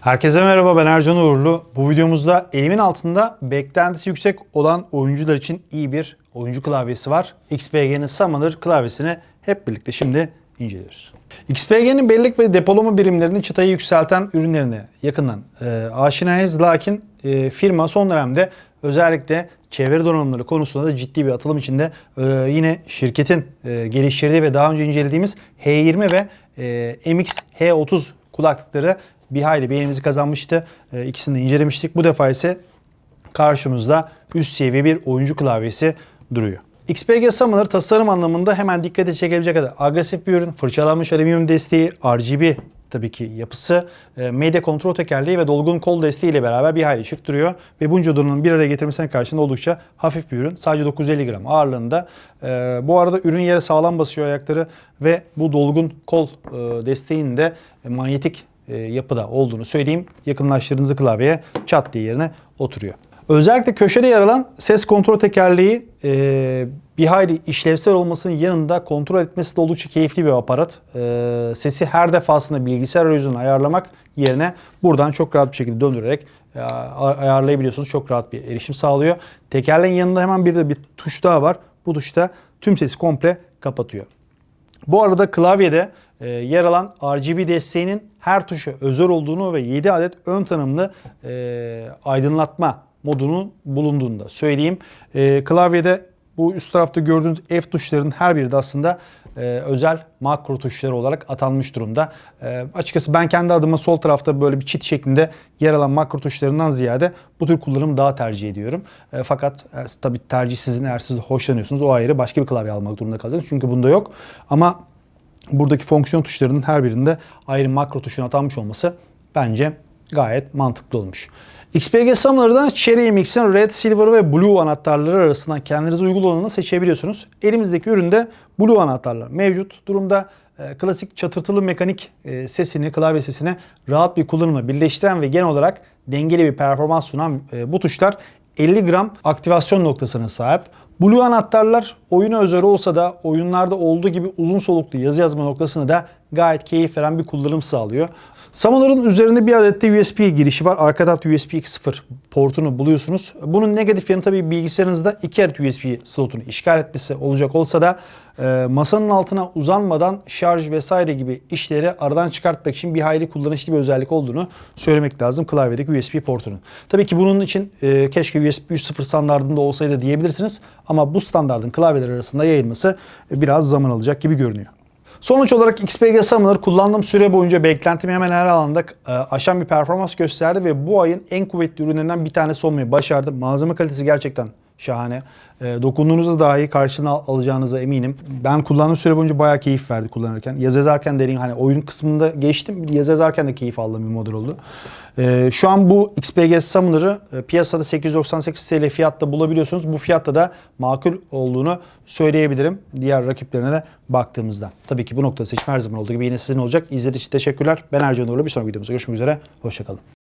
Herkese merhaba ben Ercan Uğurlu. Bu videomuzda elimin altında beklentisi yüksek olan oyuncular için iyi bir oyuncu klavyesi var. XPG'nin Summoner klavyesini hep birlikte şimdi inceliyoruz. XPG'nin bellek ve depolama birimlerini çıtayı yükselten ürünlerine yakından e, aşinayız. Lakin e, firma son dönemde özellikle çevre donanımları konusunda da ciddi bir atılım içinde. E, yine şirketin e, geliştirdiği ve daha önce incelediğimiz H20 ve e, MX H30 kulaklıkları bir hayli beğenimizi kazanmıştı. E, ikisini de incelemiştik. Bu defa ise karşımızda üst seviye bir oyuncu klavyesi duruyor. XPG Summoner tasarım anlamında hemen dikkate çekebilecek kadar agresif bir ürün. Fırçalanmış alüminyum desteği, RGB tabii ki yapısı, e, medya kontrol tekerleği ve dolgun kol desteği ile beraber bir hayli şık duruyor. Ve bunca donanımı bir araya getirmesine karşında oldukça hafif bir ürün. Sadece 950 gram ağırlığında. E, bu arada ürün yere sağlam basıyor ayakları ve bu dolgun kol e, de manyetik e, yapıda olduğunu söyleyeyim. Yakınlaştırdığınızda klavyeye çat diye yerine oturuyor. Özellikle köşede yer alan ses kontrol tekerleği e, bir hayli işlevsel olmasının yanında kontrol etmesi de oldukça keyifli bir aparat. E, sesi her defasında bilgisayar arayüzünden ayarlamak yerine buradan çok rahat bir şekilde döndürerek e, ayarlayabiliyorsunuz. Çok rahat bir erişim sağlıyor. Tekerleğin yanında hemen bir de bir tuş daha var. Bu tuş da tüm sesi komple kapatıyor. Bu arada klavyede e, yer alan RGB desteğinin her tuşa özel olduğunu ve 7 adet ön tanımlı e, aydınlatma modunun bulunduğunu da söyleyeyim. E, klavyede bu üst tarafta gördüğünüz F tuşlarının her biri de aslında e, özel makro tuşları olarak atanmış durumda. E, açıkçası ben kendi adıma sol tarafta böyle bir çit şeklinde yer alan makro tuşlarından ziyade bu tür kullanımı daha tercih ediyorum. E, fakat e, tabii tercih sizin eğer siz hoşlanıyorsunuz o ayrı başka bir klavye almak durumunda kalıyorsunuz. Çünkü bunda yok. Ama buradaki fonksiyon tuşlarının her birinde ayrı makro tuşuna atanmış olması bence gayet mantıklı olmuş. XPG Summoner'dan Cherry MX'in Red, Silver ve Blue anahtarları arasından kendinize uygun olanını seçebiliyorsunuz. Elimizdeki üründe Blue anahtarlar mevcut durumda. E, klasik çatırtılı mekanik e, sesini, klavye sesini rahat bir kullanımla birleştiren ve genel olarak dengeli bir performans sunan e, bu tuşlar 50 gram aktivasyon noktasına sahip. Blue anahtarlar oyuna özel olsa da oyunlarda olduğu gibi uzun soluklu yazı yazma noktasını da gayet keyif veren bir kullanım sağlıyor. Summoner'ın üzerinde bir adet de USB girişi var. Arka tarafta USB 2.0 portunu buluyorsunuz. Bunun negatif yanı tabii bilgisayarınızda iki adet USB slotunu işgal etmesi olacak olsa da e, masanın altına uzanmadan şarj vesaire gibi işleri aradan çıkartmak için bir hayli kullanışlı bir özellik olduğunu söylemek lazım klavyedeki USB portunun. Tabii ki bunun için e, keşke USB 3.0 standartında olsaydı diyebilirsiniz ama bu standartın klavyeler arasında yayılması biraz zaman alacak gibi görünüyor. Sonuç olarak XPG Summoner kullandığım süre boyunca beklentimi hemen her alanda e, aşan bir performans gösterdi ve bu ayın en kuvvetli ürünlerinden bir tanesi olmayı başardı. Malzeme kalitesi gerçekten şahane. E, dokunduğunuzda dahi karşılığını al- alacağınıza eminim. Ben kullandığım süre boyunca bayağı keyif verdi kullanırken. Yaz yazarken derin hani oyun kısmında geçtim. Yaz yazarken de keyif aldığım bir model oldu. E, şu an bu XPG Summoner'ı e, piyasada 898 TL fiyatta bulabiliyorsunuz. Bu fiyatta da makul olduğunu söyleyebilirim. Diğer rakiplerine de baktığımızda. Tabii ki bu noktada seçim her zaman olduğu gibi yine sizin olacak. İzlediğiniz için teşekkürler. Ben Ercan Uğurlu. Bir sonraki videomuzda görüşmek üzere. Hoşçakalın.